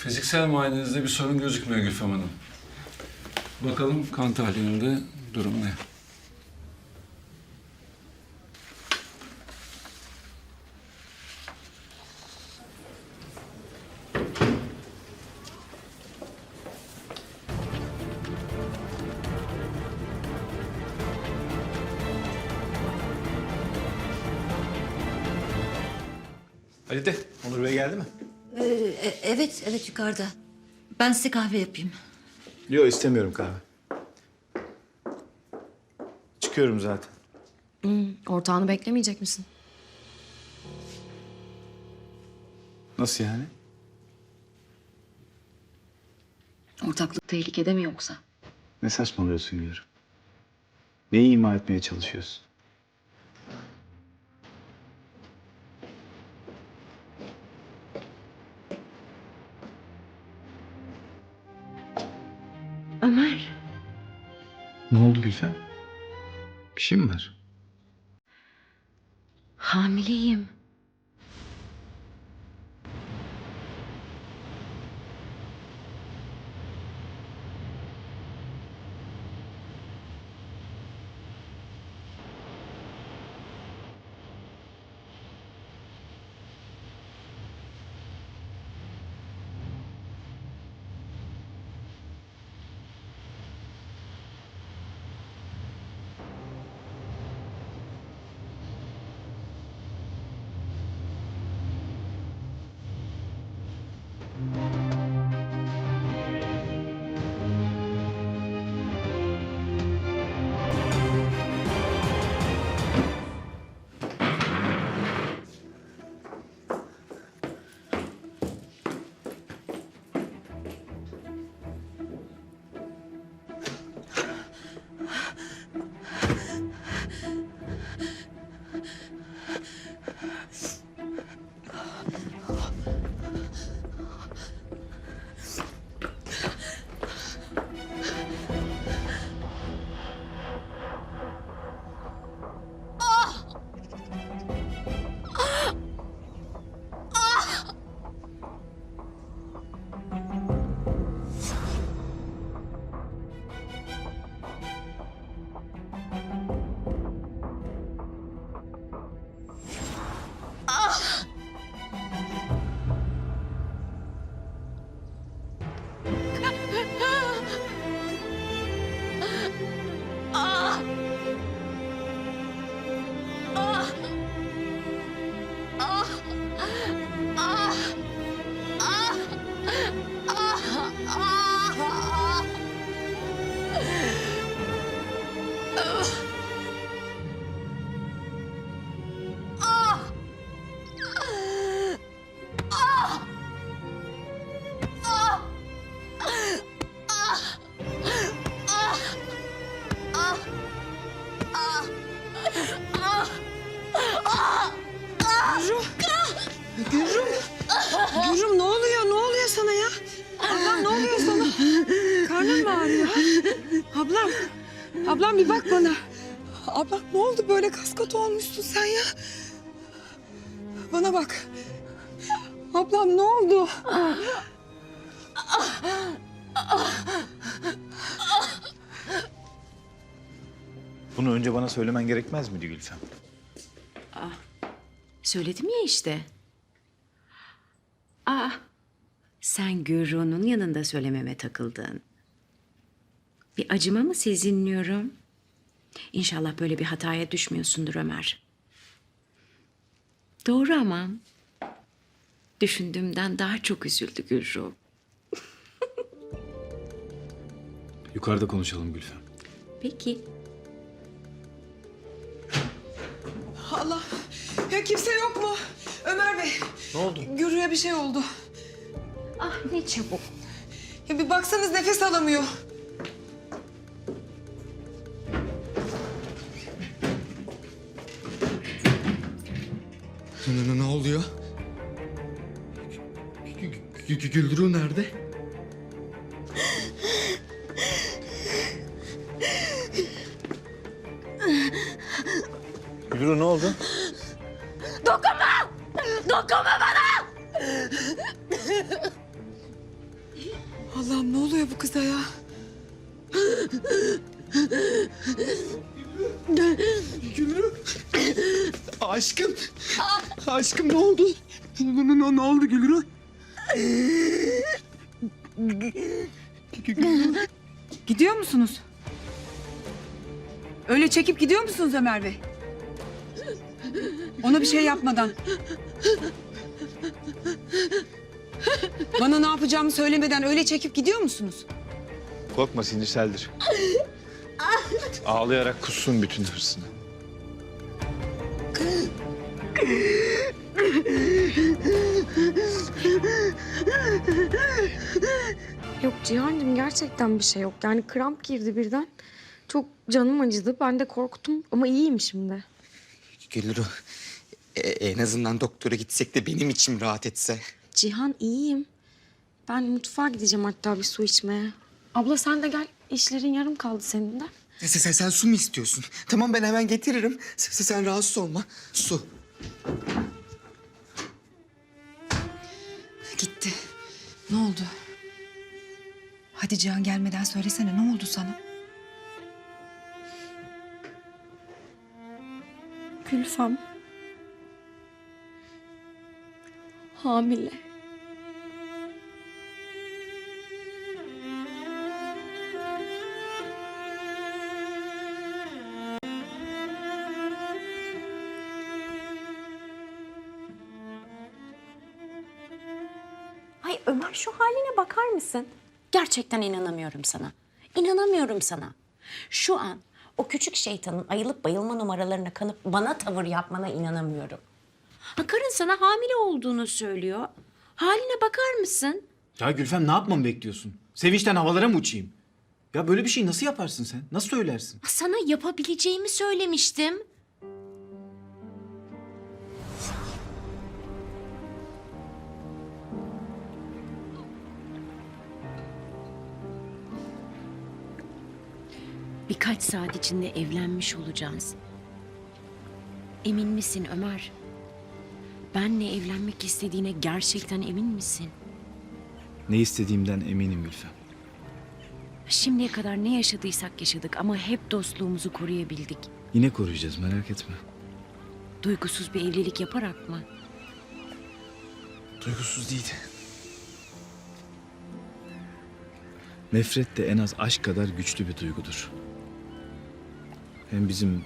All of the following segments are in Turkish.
Fiziksel muayenenizde bir sorun gözükmüyor Gülfem Hanım. Bakalım kan tahlilinde durum ne? Halide, Onur Bey geldi mi? Ee, e- evet, evet yukarıda. Ben size kahve yapayım. Yok istemiyorum kahve. Çıkıyorum zaten. Ortağını beklemeyecek misin? Nasıl yani? Ortaklık tehlikede mi yoksa? Ne saçmalıyorsun Gülür? Neyi ima etmeye çalışıyorsun? Gülfem? Bir şey mi var? Hamileyim. Ablam bir bak bana. Ablam ne oldu böyle kaskat olmuşsun sen ya? Bana bak. Ablam ne oldu? Bunu önce bana söylemen gerekmez miydi Gülfem? Söyledim ya işte. Aa, sen Gürru'nun yanında söylememe takıldın. Bir acıma mı sezinliyorum? İnşallah böyle bir hataya düşmüyorsundur Ömer. Doğru ama. Düşündüğümden daha çok üzüldü Gürru. Yukarıda konuşalım Gülfem. Peki. Allah. Ya kimse yok mu? Ömer Bey. Ne oldu? Gürü'ye bir şey oldu. Ah ne çabuk. Ya bir baksanız nefes alamıyor. Gü- Güldürü nerede? Gülür ne oldu? Dokunma! Dokunma bana! Allah'ım ne oluyor bu kıza ya? Aşkım. Aşkım ne oldu? Ne, ne, ne oldu Gülru? Gidiyor musunuz? Öyle çekip gidiyor musunuz Ömer Bey? Ona bir şey yapmadan. Bana ne yapacağımı söylemeden öyle çekip gidiyor musunuz? Korkma sinirseldir. Ağlayarak kussun bütün hırsını. Yok Cihan'cığım gerçekten bir şey yok. Yani kramp girdi birden. Çok canım acıdı. Ben de korktum ama iyiyim şimdi. Gülru. e- en azından doktora gitsek de benim içim rahat etse. Cihan iyiyim. Ben mutfağa gideceğim hatta bir su içmeye. Abla sen de gel. İşlerin yarım kaldı senin de. Sen, sen, sen su mu istiyorsun? Tamam ben hemen getiririm. Sen, sen rahatsız olma. Su. Gitti. Ne oldu? Hadi Cihan gelmeden söylesene ne oldu sana? Gülfem. Hamile. Mısın? Gerçekten inanamıyorum sana. İnanamıyorum sana. Şu an o küçük şeytanın ayılıp bayılma numaralarına kanıp bana tavır yapmana inanamıyorum. Ha karın sana hamile olduğunu söylüyor. Haline bakar mısın? Ya Gülfem ne yapmamı bekliyorsun? Sevinçten havalara mı uçayım? Ya böyle bir şey nasıl yaparsın sen? Nasıl söylersin? Sana yapabileceğimi söylemiştim. Birkaç saat içinde evlenmiş olacağız. Emin misin Ömer? Benle evlenmek istediğine gerçekten emin misin? Ne istediğimden eminim Gülfem. Şimdiye kadar ne yaşadıysak yaşadık ama hep dostluğumuzu koruyabildik. Yine koruyacağız merak etme. Duygusuz bir evlilik yaparak mı? Duygusuz değil. Nefret de en az aşk kadar güçlü bir duygudur. Hem bizim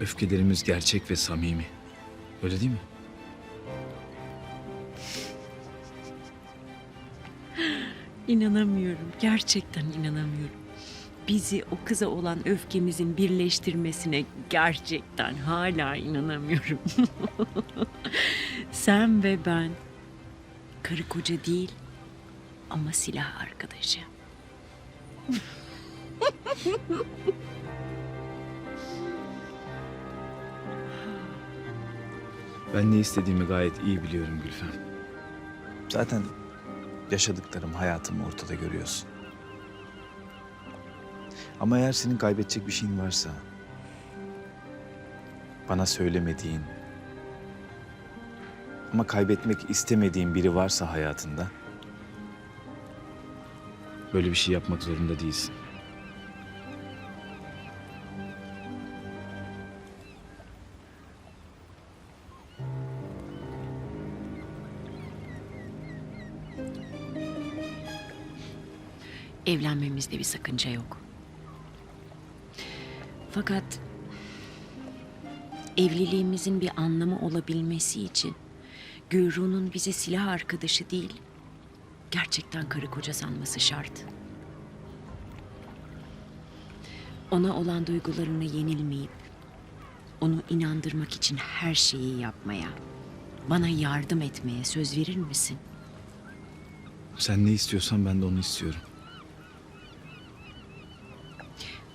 öfkelerimiz gerçek ve samimi. Öyle değil mi? İnanamıyorum. Gerçekten inanamıyorum. Bizi o kıza olan öfkemizin birleştirmesine gerçekten hala inanamıyorum. Sen ve ben karı koca değil ama silah arkadaşı. Ben ne istediğimi gayet iyi biliyorum Gülfem. Zaten yaşadıklarım, hayatımı ortada görüyorsun. Ama eğer senin kaybedecek bir şeyin varsa... ...bana söylemediğin... ...ama kaybetmek istemediğin biri varsa hayatında... ...böyle bir şey yapmak zorunda değilsin. Evlenmemizde bir sakınca yok. Fakat evliliğimizin bir anlamı olabilmesi için Gürru'nun bize silah arkadaşı değil, gerçekten karı koca sanması şart. Ona olan duygularına yenilmeyip onu inandırmak için her şeyi yapmaya, bana yardım etmeye söz verir misin? Sen ne istiyorsan ben de onu istiyorum.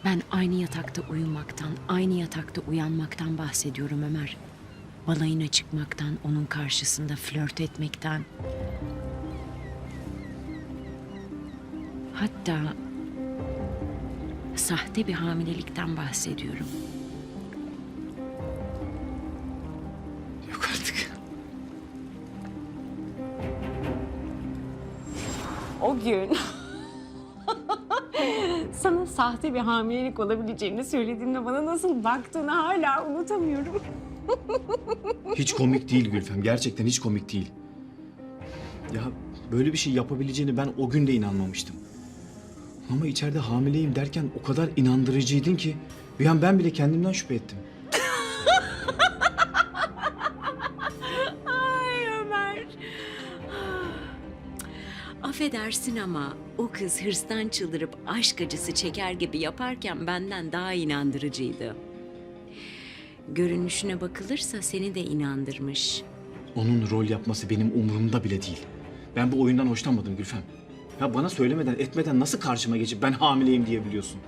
Ben aynı yatakta uyumaktan, aynı yatakta uyanmaktan bahsediyorum Ömer. Balayına çıkmaktan, onun karşısında flört etmekten. Hatta sahte bir hamilelikten bahsediyorum. Yok artık. O gün Sana sahte bir hamilelik olabileceğini söylediğinde bana nasıl baktığını hala unutamıyorum. Hiç komik değil Gülfem. Gerçekten hiç komik değil. Ya böyle bir şey yapabileceğini ben o gün de inanmamıştım. Ama içeride hamileyim derken o kadar inandırıcıydın ki bir an ben bile kendimden şüphe ettim. Affedersin ama o kız hırstan çıldırıp aşk acısı çeker gibi yaparken benden daha inandırıcıydı. Görünüşüne bakılırsa seni de inandırmış. Onun rol yapması benim umurumda bile değil. Ben bu oyundan hoşlanmadım Gülfem. Ya bana söylemeden etmeden nasıl karşıma geçip ben hamileyim diyebiliyorsun?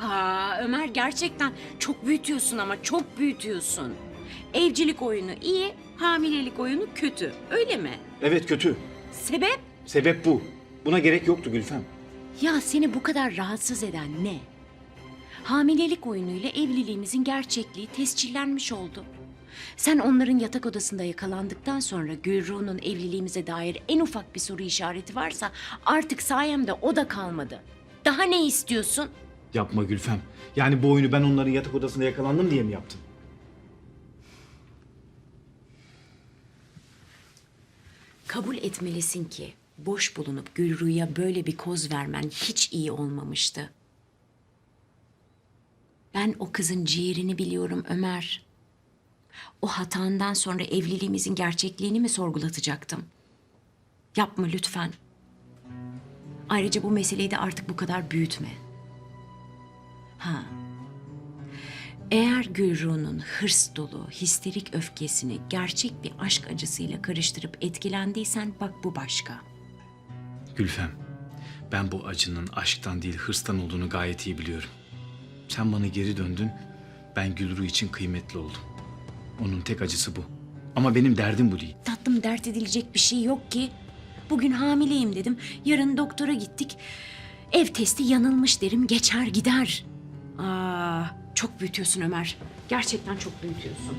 Aa Ömer gerçekten çok büyütüyorsun ama çok büyütüyorsun. Evcilik oyunu iyi, hamilelik oyunu kötü. Öyle mi? Evet kötü. Sebep? Sebep bu. Buna gerek yoktu Gülfem. Ya seni bu kadar rahatsız eden ne? Hamilelik oyunuyla evliliğimizin gerçekliği tescillenmiş oldu. Sen onların yatak odasında yakalandıktan sonra Gülruh'un evliliğimize dair en ufak bir soru işareti varsa artık sayemde o da kalmadı. Daha ne istiyorsun? Yapma Gülfem. Yani bu oyunu ben onların yatak odasında yakalandım diye mi yaptın? Kabul etmelisin ki boş bulunup Gülruh'a böyle bir koz vermen hiç iyi olmamıştı. Ben o kızın ciğerini biliyorum Ömer. O hatandan sonra evliliğimizin gerçekliğini mi sorgulatacaktım? Yapma lütfen. Ayrıca bu meseleyi de artık bu kadar büyütme. Ha. Eğer Gülruh'un hırs dolu, histerik öfkesini gerçek bir aşk acısıyla karıştırıp etkilendiysen bak bu başka. Gülfem, ben bu acının aşktan değil hırstan olduğunu gayet iyi biliyorum. Sen bana geri döndün, ben Gülru için kıymetli oldum. Onun tek acısı bu. Ama benim derdim bu değil. Tatlım dert edilecek bir şey yok ki. Bugün hamileyim dedim. Yarın doktora gittik. Ev testi yanılmış derim geçer gider. Aa, çok büyütüyorsun Ömer. Gerçekten çok büyütüyorsun.